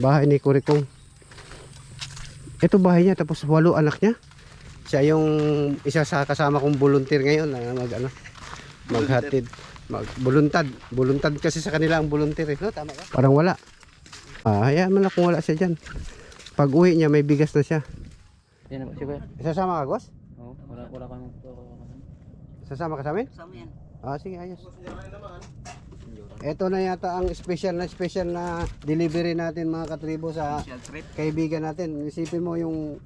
Bahay ni Kurikong. Ito bahay niya tapos walo anak niya. Siya yung isa sa kasama kong volunteer ngayon na mag ano maghatid mag buluntad buluntad kasi sa kanila ang volunteer eh. No, tama ka. parang wala ah hayaan mo na kung wala siya dyan pag uwi niya may bigas na siya Yan na, si Kuya. isasama ka Gos? Oo, wala, wala kami. sasama ka sa amin? Kasama yan. ah sige ayos ito na yata ang special na special na delivery natin mga katribo sa Special trip. kaibigan natin. Isipin mo yung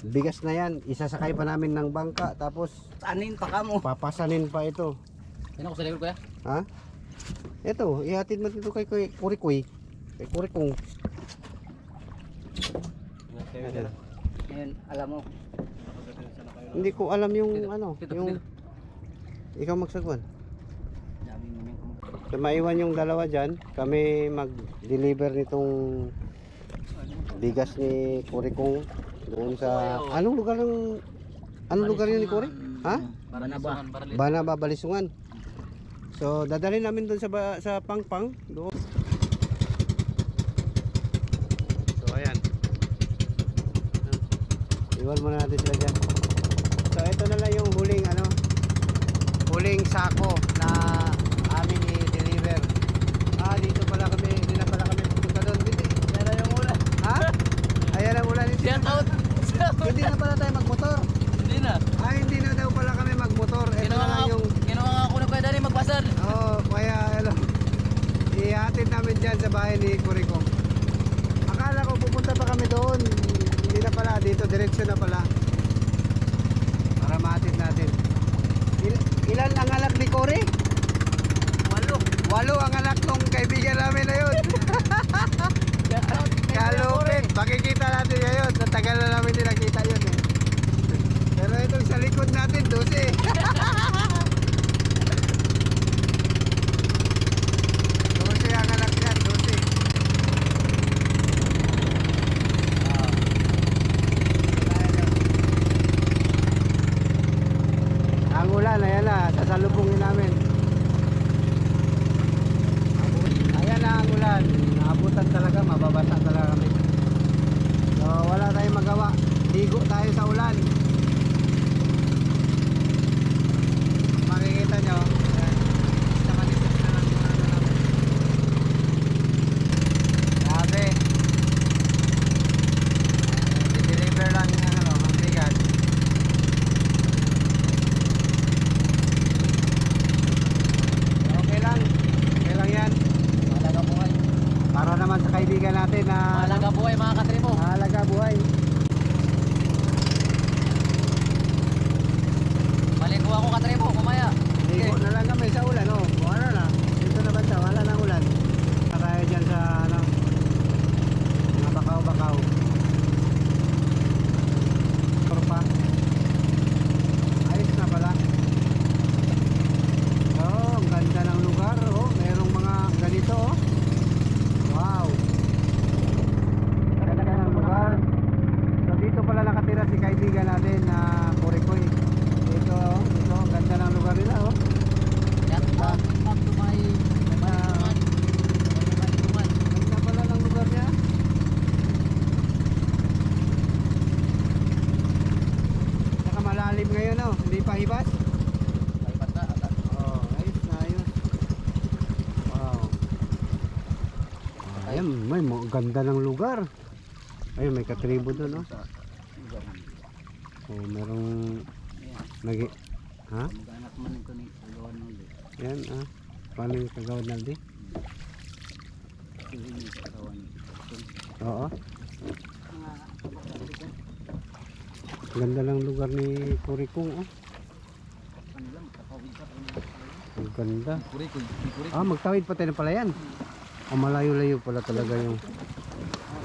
bigas na yan, isasakay pa namin ng bangka tapos Anin pa ka mo. papasanin pa ito. Yan ako sa likod Kuya. Ha? Ito, ihatid mo dito kay kay Kurikoy. Kay Kurikong. Ngayon, alam mo. Hindi ko alam yung ano, dito, yung ikaw magsagwan. Dami mo yung So, maiwan yung dalawa dyan, kami mag-deliver nitong bigas ni Kurikong doon sa anong lugar ng anong lugar yun ni Kuri? Ha? Para na ba? Bana Babalisungan. So dadalhin namin doon sa sa Pangpang doon. So ayan. Iwan muna natin sila dyan. So ito na lang yung huling ano huling sako na amin i-deliver. Ah, dito pala kami, hindi na pala kami pupunta doon. Hindi. Yan na yung ulan. Ha? Ayan ang ulan. Hindi, Shout out! hindi na pala tayo magmotor. Hindi na. Ah, hindi na daw pala kami magmotor. Ito Ginawa na lang yung ginawa nga ako na Kuya Dani magbasal. Oo, oh, kaya ano, ihatid namin dyan sa bahay ni Kuriko. Akala ko pupunta pa kami doon. Hindi na pala, dito, direksyon na pala. Para mahatid natin. Il- ilan ang anak ni Kore? Walo. Walo ang anak ng kaibigan namin na yun. Kalupit. Makikita natin ngayon. Sa tagal na namin din nakita yun eh. Pero itong sa likod natin, 12. 12 ang anak niya, 12. Ang ulan, ayan na, sasalubungin namin. Ayan na ang ulan. Naabutan talaga, mababasa talaga kami. So, wala tayong magawa. Ligo tayo sa ulan. Makikita nyo. Ayan. Sa manipis na lang yung ano namin. Grabe. Ayan, deliver lang yung ano, ang bigat. Okay lang. Okay lang yan. Mahalaga buhay. Para naman sa kaibigan natin na Mahalaga buhay mga katribo. mahalaga buhay. Maligo ako katribo, kumaya. Ligo na lang kami sa ulan, oh. O, ano na, dito na banda, wala nang ulan. Tayo dyan sa, ano, mga bakaw-bakaw. Pero pa. Ayos na pala. Oh, ang ganda ng lugar, oh. Merong mga ganito, oh. Wow. Ganda ng lugar. So dito pala nakatira si kaibigan natin na Kurikoy. Dito, oh. Dito, ang ganda ng lugar nila, oh. Yan, back back to my Maligungan. Maligungan. Ganda pala ng lugar niya. Saka malalim ngayon, oh. Hindi pa hibas. May bata, ata. Oh, ayos na, ayos. Wow. Ayan, may mo, ganda ng lugar. Ayun, may katribo doon, oh. Oh, merong nagi... Ha? Mag-anak man ito ni Kagawan ng Ulit. Yan, ah. Paano yung kagawad na di? Hindi ni Kagawan. Oo. Ganda ng lugar ni Kurikong, oh. ka. Ang ganda. Ah, magtawid pa tayo pala yan. Ah, malayo-layo pala talaga yung...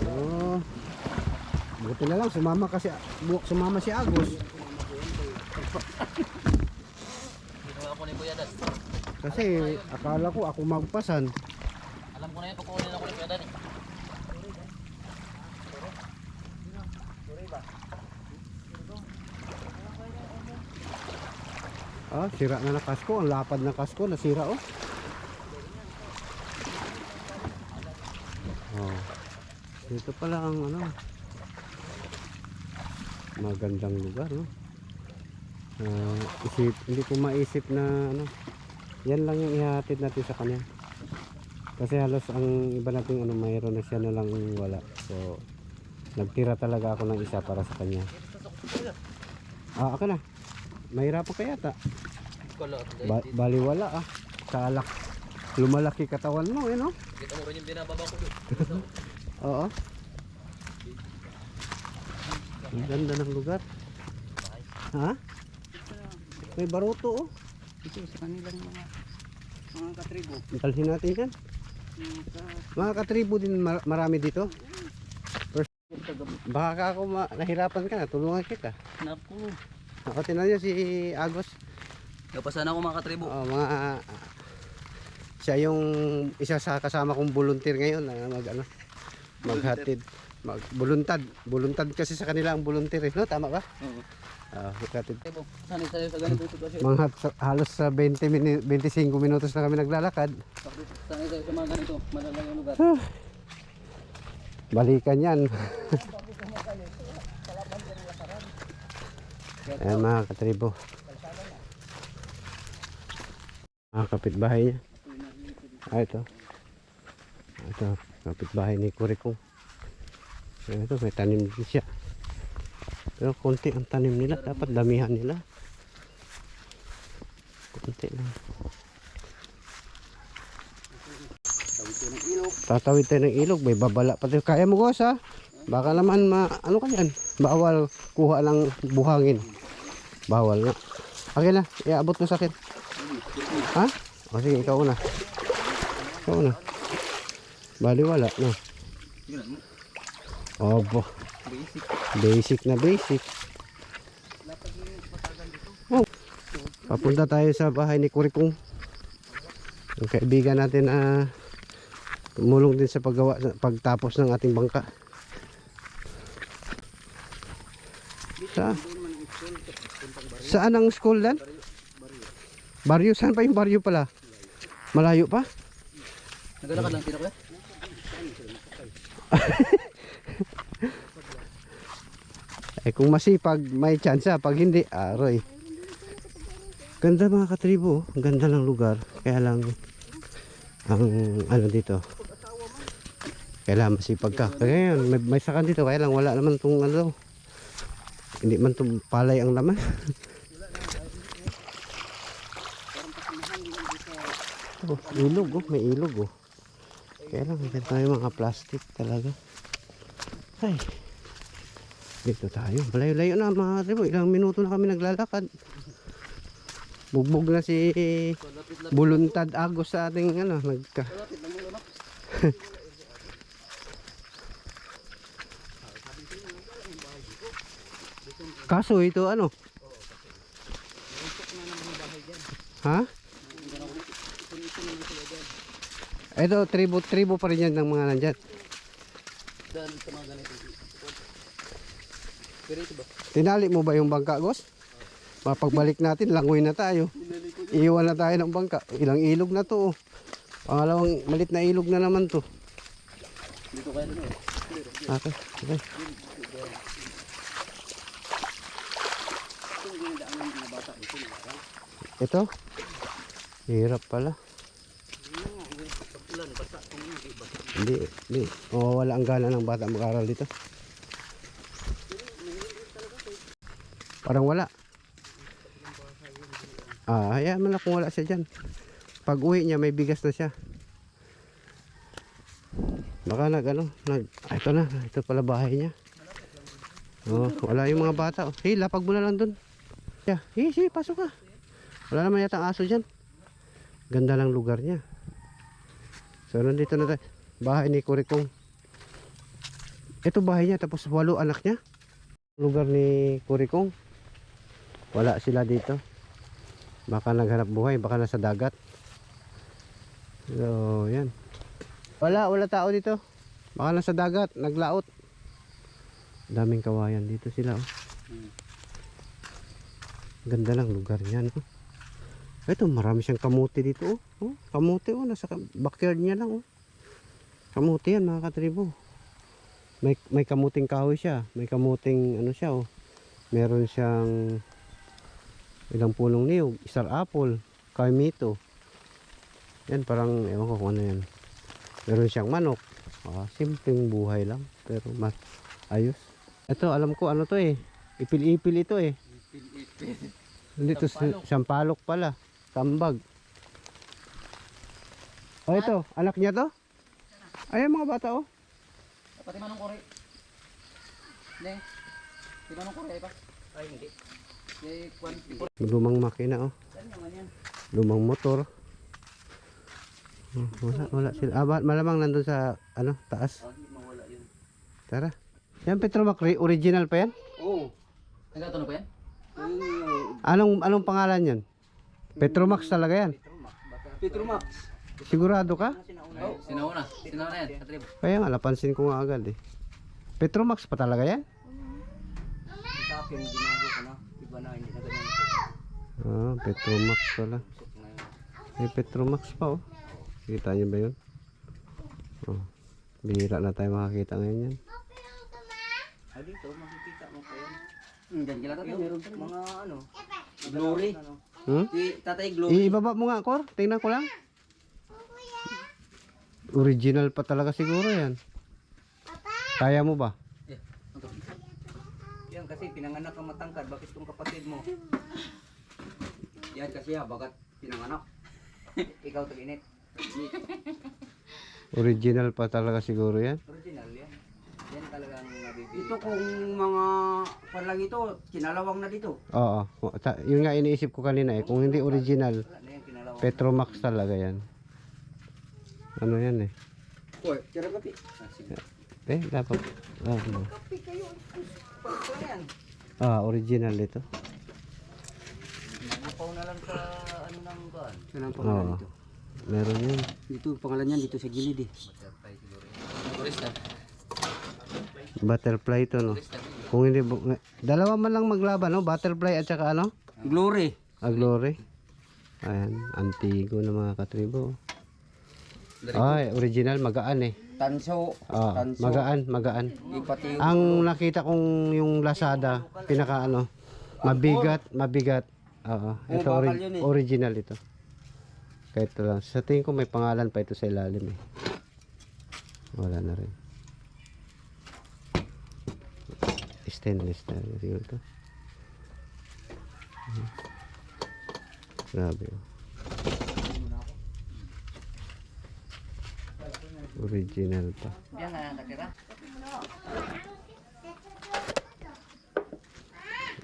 Oh. Buti na lang, sumama kasi, sumama si Agos. Kasi akala ko ako magpasan. Alam ko na yan, kukunin ako ni Kuya Dan eh. Ah, sira na na kasko. Ang lapad ng kasko, nasira oh. Dito pala ang ano. Magandang lugar, no? Ah, isip, hindi ko maisip na ano. Yan lang yung ihatid natin sa kanya. Kasi halos ang iba nating ano, mayroon na siya na lang wala. So, nagtira talaga ako ng isa para sa kanya. Ah, ako na. Mahirapan kaya ta. Ba baliwala ah. Kalak. Lumalaki katawan mo, eh, no? kita mo rin yung binababa ko doon. Oo. Ang ganda ng lugar. Ha? May baruto oh. Ito sa kanilang mga mga katribo. Dalhin natin yan. Mga katribo din mar- marami dito. Baka ka ako nahirapan ka na, tulungan kita. naku. Ako tinan nyo si Agos. Napasan ako mga katribo. Oo, mga ah, siya yung isa sa kasama kong volunteer ngayon na mag ano maghatid mag buluntad. Buluntad kasi sa kanila ang volunteer eh, no tama ba? Oo. Ah, maghatid. Mga halos sa 20 mini, 25 minutos na kami naglalakad. Sanay tayo sa mga ganito. Malalayong lugar. balikan yan. Ayan mga katribo. Mga kapitbahay niya. Ah ito. Ito kapitbahay ni Kurikong ayan ito may tanim din siya. Pero konti ang tanim nila. Dapat damihan nila. Konti lang. Tatawid tayo ng ilog. May babala pa tayo. Kaya mo gos ha? Baka naman ma ano ka yan? Bawal kuha ng buhangin. Bawal nga. Okay na. Iabot mo sa akin. Ha? O sige ikaw na. Ikaw na bali wala no obo Basic. basic na basic oh. papunta tayo sa bahay ni Kurikong ang kaibigan natin na tumulong din sa paggawa pagtapos ng ating bangka sa saan ang school dan? baryo saan pa yung baryo pala? malayo pa? Naglalakad lang sila kuya. Eh kung masipag, may chance. Pag hindi, aroy. Ganda mga katribo. Ang ganda ng lugar. Kaya lang, ang ano dito. Kailangan masipag ka. Kaya yan, may, may sakan dito. Kaya lang, wala naman tong ano. Hindi man tong palay ang laman. oh, ilog oh. May ilog oh. Kaya lang, hindi tayo mga plastic talaga. Ay. Dito tayo. Malayo-layo na mga tribo. Ilang minuto na kami naglalakad. Bugbog na si Buluntad Agos sa ating ano. Nagka. Kaso ito ano? Ha? Ito, tribo, tribo pa rin yan ng mga nandyan. Dan sa mga ganito. Tinali mo ba yung bangka, Gos? Mapagbalik natin, langoy na tayo. Iwan na tayo ng bangka. Ilang ilog na to. oh. Pangalawang malit na ilog na naman to. Dito kaya eh. Okay, okay. Ito? Hirap pala. Hindi, hindi. Mawawala ang gana ng bata mag-aral dito. Parang wala. Ah, hayaan mo na kung wala siya dyan. Pag uwi niya, may bigas na siya. Baka nag ano, nag, ah, ito na, ito pala bahay niya. Oh, wala yung mga bata. Oh. Hey, lapag mo na lang dun. Yeah, hey, hey, pasok ka. Wala naman yata aso dyan. Ganda ng lugar niya. So, nandito na tayo. Bahay ni Kurikong. Ito bahay niya, tapos walo anak niya. Lugar ni Kurikong. Wala sila dito. Baka naghanap buhay, baka nasa dagat. So, yan. Wala, wala tao dito. Baka nasa dagat, naglaot. Daming kawayan dito sila. Oh. Ganda ng lugar niya. No? Ito, marami siyang kamote dito. Oh. Oh, kamote, oh. Nasa backyard niya lang. Oh. Kamuti yan mga katribo. May, may kamuting kahoy siya. May kamuting ano siya oh. Meron siyang ilang pulong niyog. Isar apple. Kaimito. Yan parang ewan ko kung ano yan. Meron siyang manok. Ah, simpleng buhay lang. Pero mas ayos. Ito alam ko ano to eh. Ipil-ipil ito eh. Hindi to Sampalok. sampalok pala. Tambag. Oh ito, anak niya to? Ayan mga bata oh. Pati manong kore. Hindi. Di manong kore pa? Ay, hindi. Lumang makina oh. Saan naman yan? Lumang motor. Oh, wala, wala sila. Ah, malamang nandun sa ano, taas. Oh, yun. Tara. Yan Petromac original pa yan? Oo. Nagkatunog pa yan? Anong anong pangalan yan? Petromax talaga yan. Petromax. Sigurado ka? Oh, sinauna. Sinauna yan, katribo. Kaya nga, napansin ko nga agad eh. Petromax pa talaga yan? Sa akin, ginago ko na. Iba na, hindi na ganyan po. Ah, Petromax pala. Yun. May Petromax pa oh. Kita niyo ba yun? Oh. Bihira na tayo makakita ngayon yan. Ah, dito, makikita mo pa yan. Hmm, dyan kila meron pa mga ano. Glory. Hmm? Si tatay Glory. Ibaba mo nga, Kor. Tingnan ko lang. Original pa talaga siguro yan. Kaya mo ba? Eh. Yan kasi pinanganak ang matangkad. Bakit tong kapatid mo? Yan kasi ha, bagat pinanganak. Ikaw tag-init. Original pa talaga siguro yan. Original yan. Yan talagang nabibili. Ito kung mga palang ito, kinalawang na dito. Oo. Ta- yun nga iniisip ko kanina eh. Kung hindi original, Wala na yan, kinalawang. Petromax talaga yan. Ano yan eh. Uy, tira kape. Ah, sige. Eh, dapat. Ah, ano. Kape kayo. Pagko na yan. ah original ito. Nagupaw na lang sa ano nang kuan. Ito ang Oo. Meron yun. Dito pangalan niyan dito sa gilid eh. Butterfly siguro yan. Turista. Butterfly ito no. Kung hindi, bu- dalawa man lang maglaban no. Butterfly at saka ano? Glory. Aglore. Ayan, antigo na mga katribo. Ay, original, magaan eh. Tanso. Ah, Tanso. magaan, magaan. Ipati Ang nakita kong yung Lazada, pinaka ano, mabigat, mabigat. Oo, ito bakal ori- yun eh. original ito. Kahit ito lang. Sa tingin ko may pangalan pa ito sa ilalim eh. Wala na rin. Stainless na rin siguro ito. Grabe oh. Original pa. Yan na nakatira.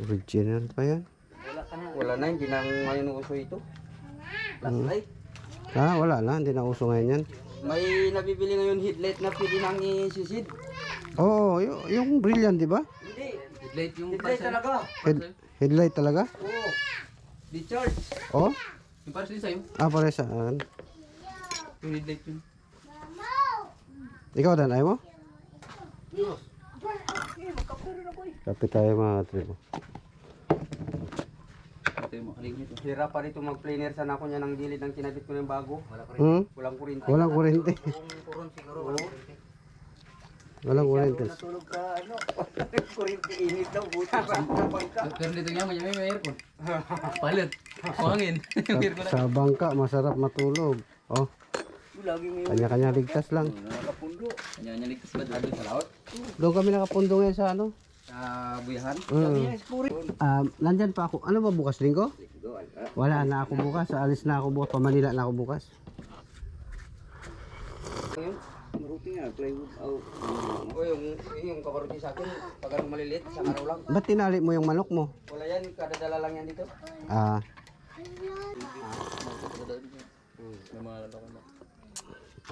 Original pa yan. Wala ka na. Wala na, hindi na ngayon uso ito. Last light. Ah, wala na. Hindi na uso ngayon yan. May nabibili ngayon headlight na pwede nang isisid. Oo, y- yung brilliant, di ba? Headlight yung Headlight parcel. talaga. Head, headlight talaga? Oo. Di charge. Oh? Yung parcel sa'yo. Ah, pare saan? Yung headlight yun. Ikaw dan, ayaw mo? Kapit tayo mga katribo. Ito yung makaling nito. Hira pa rito mag-planer sana ako niya ng gilid ng kinabit ko ng bago. Wala ko Hmm? Walang kurinti. Walang kurente. Kung kuron siguro walang kurinti. Walang kurente. Natulog ka ano? kurinti init daw buti pa. Pero dito nga, may may aircon. Palit. Na. Sa bangka, masarap matulog. Oh, kanya-kanya ligtas lang. nakapundo. Kanya-kanya ligtas ba? Sabi sa laot. Doon kami nakapundo ngayon sa ano? Sa buyahan. Mm. Um, nandyan pa ako. Ano ba bukas linggo? Wala na ako bukas. Alis na ako bukas. Pa Manila na ako bukas. Ayun, nga, plywood out. O yung, yung kabaruti sa akin, pag ano maliliit, sa araw lang. Ba't tinali mo yung manok mo? Wala yan, kadadala lang yan dito. Ah.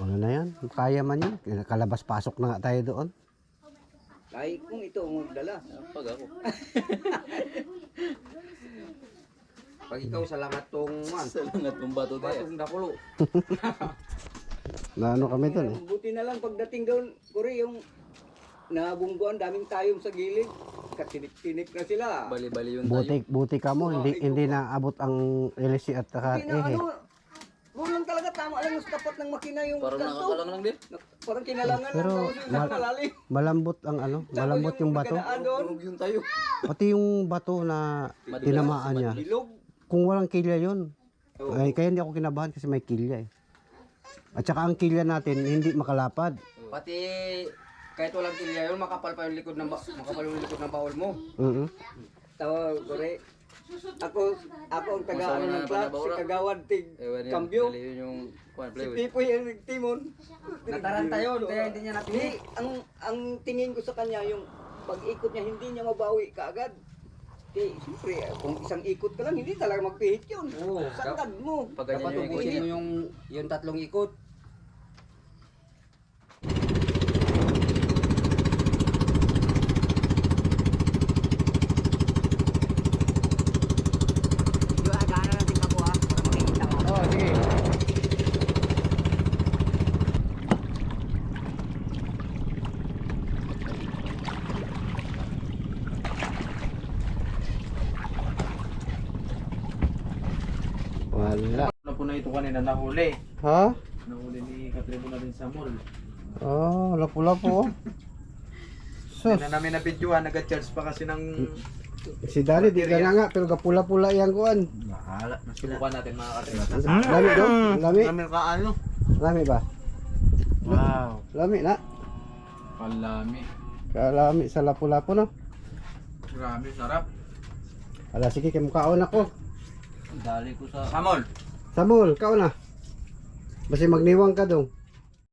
Ano na yan? Kaya man yan. Kalabas pasok na nga tayo doon. Ay, kung ito ang magdala. Pag ako. Pag ikaw sa langat tong man, Sa langat ng bato tayo. batong dakulo. Na ano kami doon eh. Buti na lang pagdating doon, kuri yung nabungguan, daming tayong sa gilid. Katinip-tinip na sila. Bali-bali yun tayo. Buti, buti ka mo. Hindi, hindi na abot ang LC at saka Hindi na eh. ano, Huwag lang talaga tama lang yung tapat ng makina yung Parang kanto. nakakalang lang din. Na- Parang kinalangan Pero, lang tapos yung ma- malalim. Malambot ang ano, malambot yung bato. doon. Tulog yung tayo. Pati yung bato na tinamaan niya. Ilog. Kung walang kilya yun. Ay, kaya hindi ako kinabahan kasi may kilya eh. At saka ang kilya natin hindi makalapad. Pati kahit walang kilya yun, makapal pa yung likod ng, ba- makapal yung likod ng bawal mo. Mhm. Tawa, kore. Ako, ako ang taga ano ng club, si. Kagawad Tig Ewan yun. Cambio. Dali yun yung kuwan, Si play with. Pipoy yung nagtimon. Nataranta yun, kaya hindi niya napili. Ang, ang tingin ko sa kanya, yung pag-ikot niya, hindi niya mabawi kaagad. Eh, siyempre, kung isang ikot ka lang, hindi talaga magpihit yun. Oo. Sangkad mo. Pag ganyan yung ikot ubusin mo yung, yung tatlong ikot. Medyo agahan natin pa po ha, para makikita ko. Oh, sige. Wala. Na po na ito kanina nahuli. Ha? Nahuli ni Katribo na rin sa mall. Oh, lapu-lapu. oh. Sus, Hindi na namin na videoan, nag-charge pa kasi ng si Dali di ka na nga pero kapula-pula yang kuan. bahala. Subukan natin mga katribo. Lami do? Lami? Namin ka ano? Lami ba? Wow. Lami na. Palami. Kalami sa lapu-lapu no. Grabe, sarap. Ala sige kay mukaon ako. Dali ko sa... Samol. Samul, kaon na. Basi magniwang ka dong.